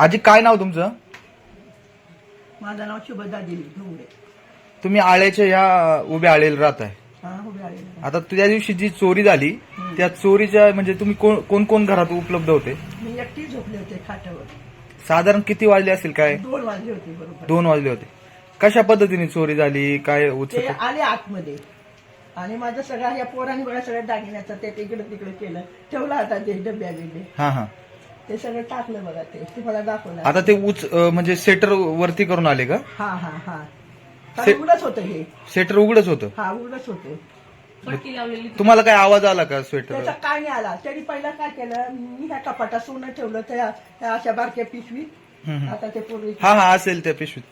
आजी काय नाव तुमचं? माझं नाव शुभदा तुम्ही आळ्याच्या या उभ्या आळेला राहत आहे हा उभे आता त्या दिवशी जी चोरी झाली त्या चोरीच्या म्हणजे तुम्ही कोण कोण कोण घरात उपलब्ध होते? मी एकटी झोपले होते खाटावर. साधारण किती वाजले असतील काय? दोन वाजले होते बरोबर. दोन वाजले होते. कशा पद्धतीने चोरी झाली? काय ते उत्सुक आले आतमध्ये. आणि माझं सगळं या पोरांनी बघा सगळं दागिन्याचं ते इकडे तिकडे केलं. ठेवला होता ते डब्या हा हा. ते सगळं टाकलं बघा ते. ते मला दाखवलं आता ते उच अं, म्हणजे सेटर वरती करून आले का? हा हा हा. उघडच होतं हे. सेटर उघडच होतं? हा उघडच होतं. तुम्हाला काय आवाज आला का स्वेटर त्याचा काय नाही आला. त्यांनी पहिला काय केलं मी ह्या कपाटात सोनं ठेवलं त्या अशा बारक्या पिशवीत. हम्म. आता ते पूर्वी हा हा असेल त्या पिशवीत.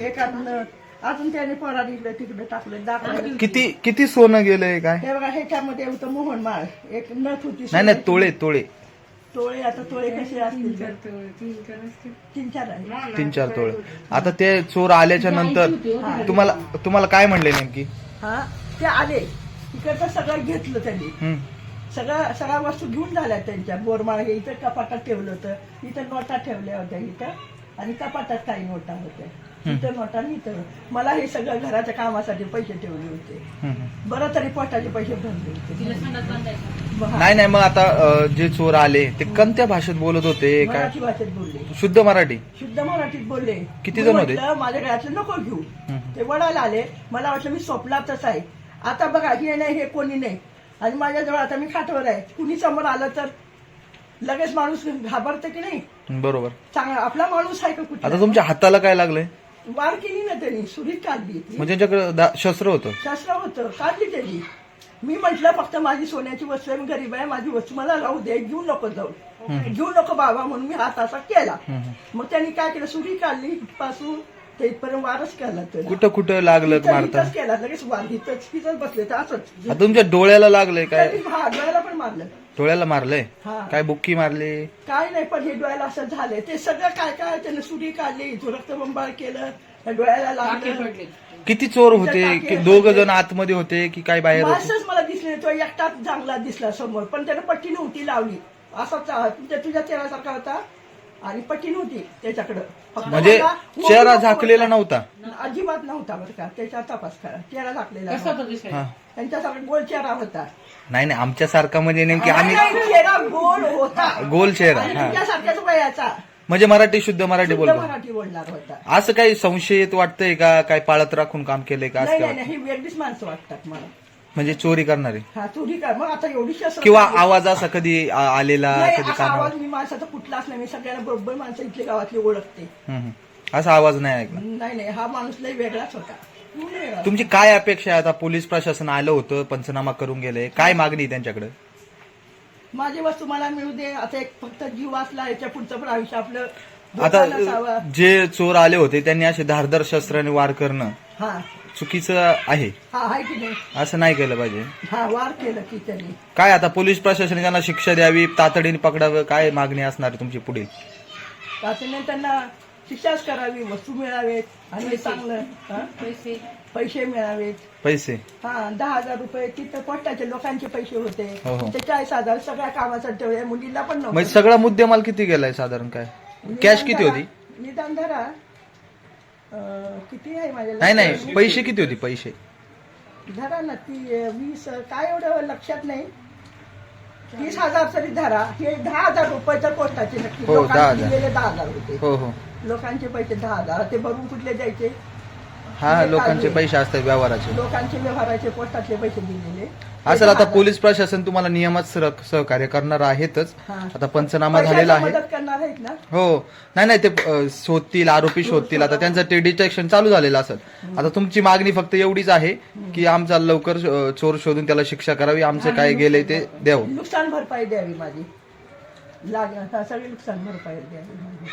एखादं अजून त्याने पोरा इकडे तिकडे टाकलं दाखवलं. किती किती सोनं गेलंय काय? हे बघा ह्याच्यामध्ये होतं मोहनमाळ एक नथ होती नाही नाही तोळे तोळे. तोळे आता तोळे कसे असतील? तीन चार आहे. तीन चार तोळे. आता ते चोर आल्याच्यानंतर तुम्हाला तुम्हाला काय म्हणले नेमकी? हा ते आले. इकडचं सगळं घेतलं त्यांनी. हम्म. सगळं सगळ्या वस्तू घेऊन झाल्या त्यांच्या. बोरमाळ हे इथं कपाटात ठेवलं होतं. इथं नोटा ठेवल्या होत्या इथं. आणि कपाटात काही नोटा होत्या. इथं नोटा आणि इथं मला हे सगळं घराच्या कामासाठी पैसे ठेवले होते. बरं तरी पोटाचे पैसे भरले होते. नाही नाही मग आता अं, जे चोर आले ते कोणत्या भाषेत बोलत होते? काय? मराठी भाषेत बोलले. शुद्ध मराठी? शुद्ध मराठीत बोलले. किती मी जण होते? म्हटलं, माझ्या गळ्यातलं नको घेऊ. ते वडायला आले. मला वाटलं मी स्वप्नातच आहे. आता बघा हे नाही हे कोणी नाही. आणि माझ्याजवळ आता मी खाटवर आहे. कुणी समोर आलं तर लगेच माणूस घाबरते की नाही? बरोबर. चांगला आपला माणूस आहे का आता कुठला तुमच्या हाताला काय लागलंय? वार केली ना त्यांनी सुरीत काढली म्हणजे त्यांच्याकडे दा- शस्त्र होतं. शस्त्र होतं काढली त्यांनी. मी म्हंटल फक्त माझी सोन्याची वस्तू आहे मी गरीब आहे माझी वस्तू मला राहू दे घेऊ नको जाऊ. घेऊ नको बाबा म्हणून मी हात असा केला. मग त्यांनी काय केलं सुरी काढली पासून ते इथपर्यंत वारच केला त्याला. कुठं कुठं लागलं इथं- मारता? इथंच केला लगेच वार इथंच इथंच बसले तर असंच. आता तुमच्या डोळ्याला लागलंय काय? त्यांनी हा डोळ्याला पण मारलं. डोळ्याला मारलंय. हा. काय बुक्की मारली? काय नाही पण हे डोळ्याला असं झालंय. ते सगळं काय काय त्याने सुरी काढली इथं रक्तबंबाळ केलं त्या डोळ्याला लागलं. किती चोर होते टाके की दोघ जण आतमध्ये होते की काय बाहेर होते? माणसंच मला दिसले तो एकटाच चांगला दिसला समोर. पण त्याने पट्टी नव्हती लावली. असाच तुझ्या तुझ्या चेहऱ्यासारखा होता. आणि पट्टी नव्हती त्याच्याकडं. फक्त म्हणजे मला चेहरा झाकलेला नव्हता. अजिबात नव्हता बरं का. त्याच्या तपास करा. चेहरा झाकलेला नव्हता. हा. त्यांच्यासारखा गोल चेहरा होता. नाही नाही आमच्यासारखा म्हणजे नेमकी आम्ही नाही, नाही, चेहरा गोल होता. गोल चेहरा आणि हा. वयाचा. म्हणजे मराठी शुद्ध मराठी शुद्ध बोलतो. मराठी बोलणार होता. असं काही संशयित वाटतंय का? काय पाळत राखून काम केलंय का? असं नाही काय नाही वाटतं? नाही ही वेगळीच माणसं वाटतात मला. म्हणजे चोरी करणारे? हा चोरी कर मग आता एवढी शस्त्र किंवा आवाज असा कधी आ- आलेला नाही कधी असा कानावर? आवाज मी माणसाचा कुठलाच नाही. मी सगळ्यांना बरोबर माणसं इथली गावातली ओळखते. हम्म, हम्म. असा आवाज नाही ऐकला. नाही नाही हा माणूस लय वेगळाच होता. पूर्ण वेगळा. तुमची काय अपेक्षा आहे? आता पोलीस प्रशासन आलं होतं पंचनामा करून गेले. काय मागणी आहे त्यांच्याकडे? माझी वस्तू मला मिळू दे. आता एक फक्त जीव असला याच्या पुढचं पण आयुष्य आपलं आता. जे चोर आले होते त्यांनी असे धारदार शस्त्राने वार करणं हा. चुकीचं आहे? हा आहे की नाही? असं नाही केलं पाहिजे. हा वार केलं की त्यांनी. काय आता पोलीस प्रशासनाने त्यांना शिक्षा द्यावी तातडीने पकडावं काय मागणी असणार आहे तुमची पुढील त्याच्याने त्यांना शिक्षाच करावी वस्तू मिळावेत आणि चांगलं हा? पैसे. मिळावेत. पैसे. हा दहा हजार रुपये तिथं पोटाचे लोकांचे पैसे होते. हो, हो. ते चाळीस हजार सगळ्या कामासाठी ठेवले मुलीला पण म्हणजे नव्हतं सगळा मुद्देमाल किती गेलाय साधारण काय? कॅश किती होती? निदान धरा. अं, किती आहे माझ्या नाही नाही? पैसे किती होती? पैसे. धरा ना ती अं, वीस अं, काय एवढं लक्षात नाही. तीस हजार तरी धरा. हे दहा हजार रुपये तर पोस्टाचे नक्की. हो, दहा हजार. दिलेले दहा हजार होते. हो हो. लोकांचे पैसे दहा हजार. ते भरून कुठले द्यायचे हा लोकांचे. पैसे असतात व्यवहाराचे. लोकांचे व्यवहाराचे पोस्टातले पैसे दिलेले. असेल आता. पोलीस प्रशासन तुम्हाला नियमात सर- सहकार्य करणार आहेतच. हा. आता पंचनामा झालेला आहे. मदत करणार आहेत ना? हो. नाही नाही ते अ, शोधतील आरोपी शोधतील. आता त्यांचं ते डिटेक्शन चालू झालेलं असेल. आता तुमची मागणी फक्त एवढीच आहे की आमचा लवकर अ, चोर शोधून त्याला शिक्षा करावी. आमचे काय गेले ते द्यावं. नुकसान भरपाई द्यावी माझी. लाग हा, सगळी नुकसान भरपाई द्यावी माझी.